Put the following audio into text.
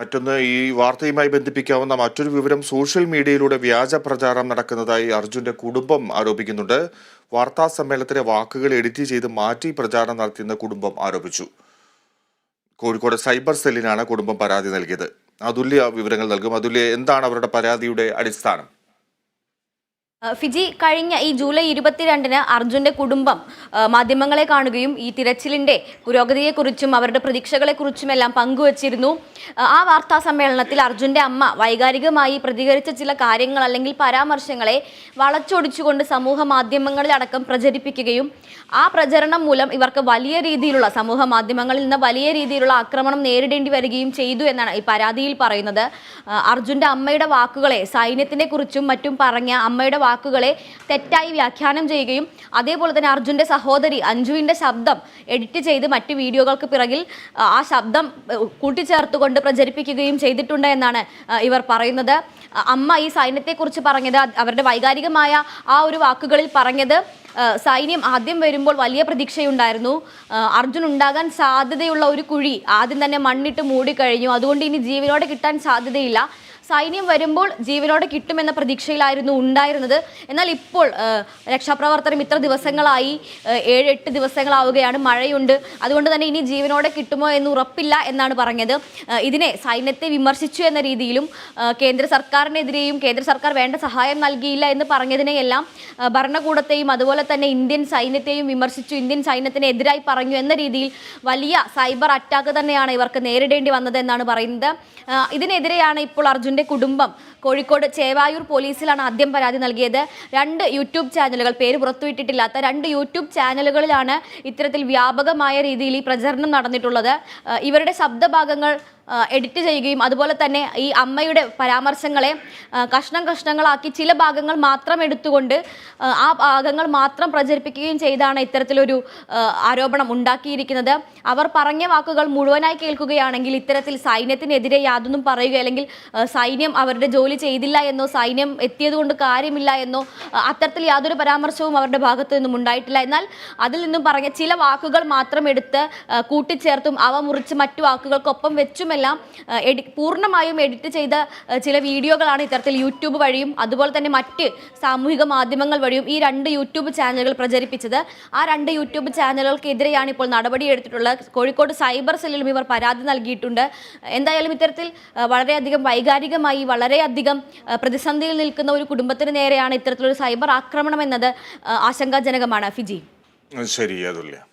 മറ്റൊന്ന് ഈ വാർത്തയുമായി ബന്ധിപ്പിക്കാവുന്ന മറ്റൊരു വിവരം സോഷ്യൽ മീഡിയയിലൂടെ വ്യാജ പ്രചാരം നടക്കുന്നതായി അർജുന്റെ കുടുംബം ആരോപിക്കുന്നുണ്ട്. വാർത്താ സമ്മേളനത്തിലെ വാക്കുകൾ എഡിറ്റ് ചെയ്ത് മാറ്റി പ്രചാരണം നടത്തിയെന്ന് കുടുംബം ആരോപിച്ചു. കോഴിക്കോട് സൈബർ സെല്ലിനാണ് കുടുംബം പരാതി നൽകിയത്. അതുല്യ വിവരങ്ങൾ നൽകും. അതുല്യ എന്താണ് അവരുടെ പരാതിയുടെ അടിസ്ഥാനം? ഫിജി കഴിഞ്ഞ ഈ ജൂലൈ ഇരുപത്തിരണ്ടിന് അർജുന്റെ കുടുംബം മാധ്യമങ്ങളെ കാണുകയും ഈ തിരച്ചിലിന്റെ പുരോഗതിയെക്കുറിച്ചും അവരുടെ പ്രതീക്ഷകളെക്കുറിച്ചും എല്ലാം പങ്കുവച്ചിരുന്നു. ആ, വാർത്താ സമ്മേളനത്തിൽ അർജുന്റെ അമ്മ വൈകാരികമായി പ്രതികരിച്ച ചില കാര്യങ്ങൾ അല്ലെങ്കിൽ പരാമർശങ്ങളെ വളച്ചൊടിച്ചുകൊണ്ട് സമൂഹ മാധ്യമങ്ങളിലടക്കം പ്രചരിപ്പിക്കുകയും ആ പ്രചരണം മൂലം ഇവർക്ക് വലിയ രീതിയിലുള്ള സമൂഹ മാധ്യമങ്ങളിൽ നിന്ന് വലിയ രീതിയിലുള്ള ആക്രമണം നേരിടേണ്ടി വരികയും ചെയ്തു എന്നാണ് ഈ പരാതിയിൽ പറയുന്നത്. അർജുന്റെ അമ്മയുടെ വാക്കുകളെ സൈന്യത്തിനെ കുറിച്ചും മറ്റും പറഞ്ഞ അമ്മയുടെ വാക്കുകളെ തെറ്റായി വ്യാഖ്യാനം ചെയ്യുകയും അതേപോലെ തന്നെ അർജുന്റെ സഹോദരി അഞ്ജുവിന്റെ ശബ്ദം എഡിറ്റ് ചെയ്ത് മറ്റ് വീഡിയോകൾക്ക് പിറകിൽ ആ, ശബ്ദം കൂട്ടിച്ചേർത്തുകൊണ്ട് പ്രചരിപ്പിക്കുകയും ചെയ്തിട്ടുണ്ട് എന്നാണ് ഇവർ പറയുന്നത്. അമ്മ ഈ സൈന്യത്തെക്കുറിച്ച് പറഞ്ഞത് അവരുടെ വൈകാരികമായ ആ ഒരു വാക്കുകളിൽ പറഞ്ഞത് സൈന്യം ആദ്യം വരുമ്പോൾ വലിയ പ്രതീക്ഷയുണ്ടായിരുന്നു. അർജുൻ ഉണ്ടാകാൻ സാധ്യതയുള്ള ഒരു കുഴി ആദ്യം തന്നെ മണ്ണിട്ട് മൂടിക്കഴിഞ്ഞു. അതുകൊണ്ട് ഇനി ജീവനോടെ കിട്ടാൻ സാധ്യതയില്ല. സൈന്യം വരുമ്പോൾ ജീവനോടെ കിട്ടുമെന്ന പ്രതീക്ഷയിലായിരുന്നു ഉണ്ടായിരുന്നത്. എന്നാൽ ഇപ്പോൾ രക്ഷാപ്രവർത്തനം ഇത്ര ദിവസങ്ങളായി ഏഴ് എട്ട് ദിവസങ്ങളാവുകയാണ് മഴയുണ്ട്. അതുകൊണ്ട് തന്നെ ഇനി ജീവനോടെ കിട്ടുമോ എന്ന് ഉറപ്പില്ല എന്നാണ് പറഞ്ഞത്. ഇതിനെ സൈന്യത്തെ വിമർശിച്ചു എന്ന രീതിയിലും കേന്ദ്ര സർക്കാരിനെതിരെയും കേന്ദ്ര സർക്കാർ വേണ്ട സഹായം നൽകിയില്ല എന്ന് പറഞ്ഞതിനെയെല്ലാം ഭരണകൂടത്തെയും അതുപോലെ തന്നെ ഇന്ത്യൻ സൈന്യത്തെയും വിമർശിച്ചു ഇന്ത്യൻ സൈന്യത്തിനെതിരായി പറഞ്ഞു എന്ന രീതിയിൽ വലിയ സൈബർ അറ്റാക്ക് തന്നെയാണ് ഇവർക്ക് നേരിടേണ്ടി വന്നത് എന്നാണ് പറയുന്നത് ഇതിനെതിരെയാണ് ഇപ്പോൾ അർജുന്റെ കുടുംബം കോഴിക്കോട് ചേവായൂർ പോലീസിലാണ് ആദ്യം പരാതി നൽകിയത്. രണ്ട് യൂട്യൂബ് ചാനലുകൾ പേര് പുറത്തുവിട്ടിട്ടില്ലാത്ത രണ്ട് യൂട്യൂബ് ചാനലുകളിലാണ് ഇത്തരത്തിൽ വ്യാപകമായ രീതിയിൽ ഈ പ്രചരണം നടന്നിട്ടുള്ളത്. ഇവരുടെ ശബ്ദഭാഗങ്ങൾ എഡിറ്റ് ചെയ്യുകയും അതുപോലെ തന്നെ ഈ അമ്മയുടെ പരാമർശങ്ങളെ കഷ്ണം കഷ്ണങ്ങളാക്കി ചില ഭാഗങ്ങൾ മാത്രം എടുത്തുകൊണ്ട് ആ, ഭാഗങ്ങൾ മാത്രം പ്രചരിപ്പിക്കുകയും ചെയ്താണ് ഇത്തരത്തിലൊരു ആരോപണം ഉണ്ടാക്കിയിരിക്കുന്നത്. അവർ പറഞ്ഞ വാക്കുകൾ മുഴുവനായി കേൾക്കുകയാണെങ്കിൽ ഇത്തരത്തിൽ സൈന്യത്തിനെതിരെ യാതൊന്നും പറയുക അല്ലെങ്കിൽ സൈന്യം അവരുടെ ജോലി ചെയ്തില്ല എന്നോ സൈന്യം എത്തിയതുകൊണ്ട് കാര്യമില്ല എന്നോ അത്തരത്തിൽ യാതൊരു പരാമർശവും അവരുടെ ഭാഗത്തു നിന്നും ഉണ്ടായിട്ടില്ല. എന്നാൽ അതിൽ നിന്നും പറഞ്ഞ ചില വാക്കുകൾ മാത്രം എടുത്ത് കൂട്ടിച്ചേർത്തും അവ മുറിച്ച് മറ്റു വാക്കുകൾക്കൊപ്പം വെച്ചുമെല്ലാം ആ, എഡി പൂർണമായും എഡിറ്റ് ചെയ്ത ചില വീഡിയോകളാണ് ഇത്തരത്തിൽ യൂട്യൂബ് വഴിയും അതുപോലെ തന്നെ മറ്റ് സാമൂഹിക മാധ്യമങ്ങൾ വഴിയും ഈ രണ്ട് യൂട്യൂബ് ചാനലുകൾ പ്രചരിപ്പിച്ചത്. ആ രണ്ട് യൂട്യൂബ് ചാനലുകൾക്കെതിരെയാണ് ഇപ്പോൾ നടപടിയെടുത്തിട്ടുള്ളത് കോഴിക്കോട് സൈബർ സെല്ലിലും ഇവർ പരാതി നൽകിയിട്ടുണ്ട്. എന്തായാലും ഇത്തരത്തിൽ വളരെയധികം വൈകാരികമായി വളരെയധികം പ്രതിസന്ധിയിൽ നിൽക്കുന്ന ഒരു കുടുംബത്തിന് നേരെയാണ് ഇത്തരത്തിലൊരു സൈബർ ആക്രമണം എന്നത് ആശങ്കാജനകമാണ്. ഫിജി. ശരി അതുല്യ.